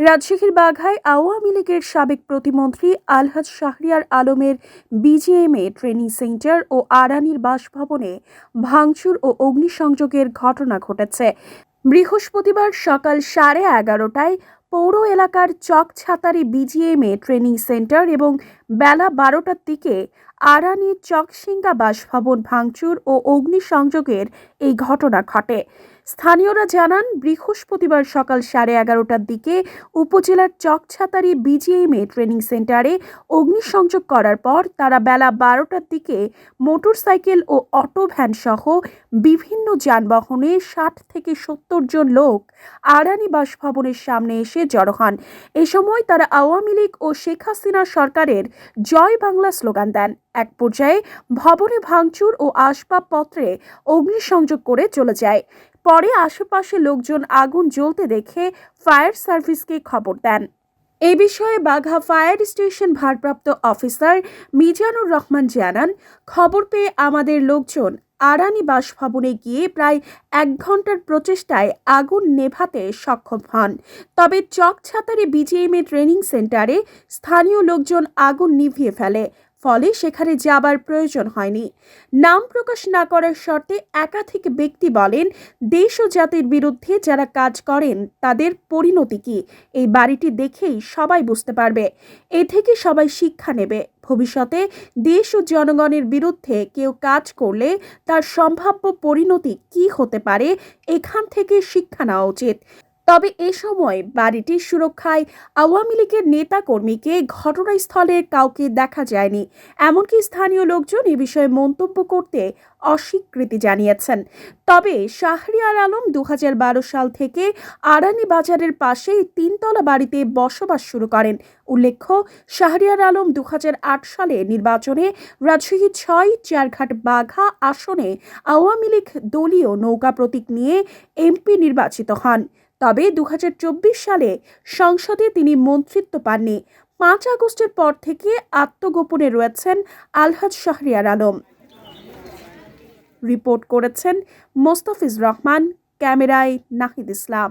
রাজশাহীর বাঘায় আওয়ামী লীগের সাবেক প্রতিমন্ত্রী আলহাজ শাহরিয়ার আলমের বিজিএমএ ট্রেনিং সেন্টার ও আরানির বাসভবনে ভাঙচুর ও অগ্নিসংযোগের ঘটনা ঘটেছে। বৃহস্পতিবার সকাল সাড়ে এগারোটায় পৌর এলাকার চকছাতারি বিজিএমএ ট্রেনিং সেন্টার এবং বেলা বারোটার দিকে আরানি চকসিঙ্গা বাসভবন ভাঙচুর ও অগ্নিসংযোগের এই ঘটনা ঘটে। স্থানীয়রা জানান, বৃহস্পতিবার সকাল সাড়ে এগারোটার দিকে উপজেলার চকছাতারি বিজিএমএ ট্রেনিং সেন্টারে অগ্নিসংযোগ করার পর তারা বেলা বারোটার দিকে মোটরসাইকেল ও অটো ভ্যান সহ বিভিন্ন যানবাহনে ষাট থেকে সত্তর জন লোক আরানি বাসভবনের সামনে এসে জড়ো হন। এ সময় তারা আওয়ামী লীগ ও শেখ হাসিনা সরকারের জয় বাংলা স্লোগান দেন। এক পর্যায়ে ভবনে ভাঙচুর ও আসবাবপত্রে অগ্নিসংযোগ করে চলে যায়। পরে আশেপাশে লোকজন আগুন জ্বলতে দেখে ফায়ার সার্ভিসকে খবর দেন। এ বিষয়ে বাঘা ফায়ার স্টেশন ভারপ্রাপ্ত অফিসার মিজানুর রহমান জানান, খবর পেয়ে আমাদের লোকজন আরানি বাসভবনে গিয়ে প্রায় এক ঘণ্টার প্রচেষ্টায় আগুন নেভাতে সক্ষম হন। তবে চকছাতারি বিজিএমএ ট্রেনিং সেন্টারে স্থানীয় লোকজন আগুন নিভিয়ে ফেলে। ফলে সেখানে যাবার প্রয়োজন হয়নি। নাম প্রকাশ না করার শর্তে একাধিক ব্যক্তি বলেন, দেশ ও জাতির বিরুদ্ধে যারা কাজ করেন, তাদের পরিণতি কি? এই বাড়িটি দেখেই সবাই বুঝতে পারবে। এ থেকে সবাই শিক্ষা নেবে। ভবিষ্যতে দেশ ও জনগণের বিরুদ্ধে কেউ কাজ করলে তার সম্ভাব্য পরিণতি কি হতে পারে, এখান থেকে শিক্ষা নেওয়া উচিত। তবে এ সময় বাড়িটির সুরক্ষায় আওয়ামী লীগের নেতা কর্মীকে ঘটনাস্থলে কাউকে দেখা যায়নি। এমনকি স্থানীয় লোকজন এ বিষয়ে মন্তব্য করতে অস্বীকৃতি জানিয়েছেন। তবে শাহরিয়ার আলম দু হাজার বারো সাল থেকে আরানি বাজারের পাশেই তিনতলা বাড়িতে বসবাস শুরু করেন। উল্লেখ্য, শাহরিয়ার আলম দু হাজার আট সালে নির্বাচনে রাজশাহী ছয়, চারঘাট বাঘা আসনে আওয়ামী লীগ দলীয় নৌকা প্রতীক নিয়ে এমপি নির্বাচিত হন। তবে দু হাজার চব্বিশ সালে সংসদে তিনি মন্ত্রিত্ব পাননি। পাঁচ আগস্টের পর থেকে আত্মগোপনে রয়েছেন আলহাজ শাহরিয়ার আলম। রিপোর্ট করেছেন মোস্তাফিজ রহমান, ক্যামেরায় নাহিদ ইসলাম।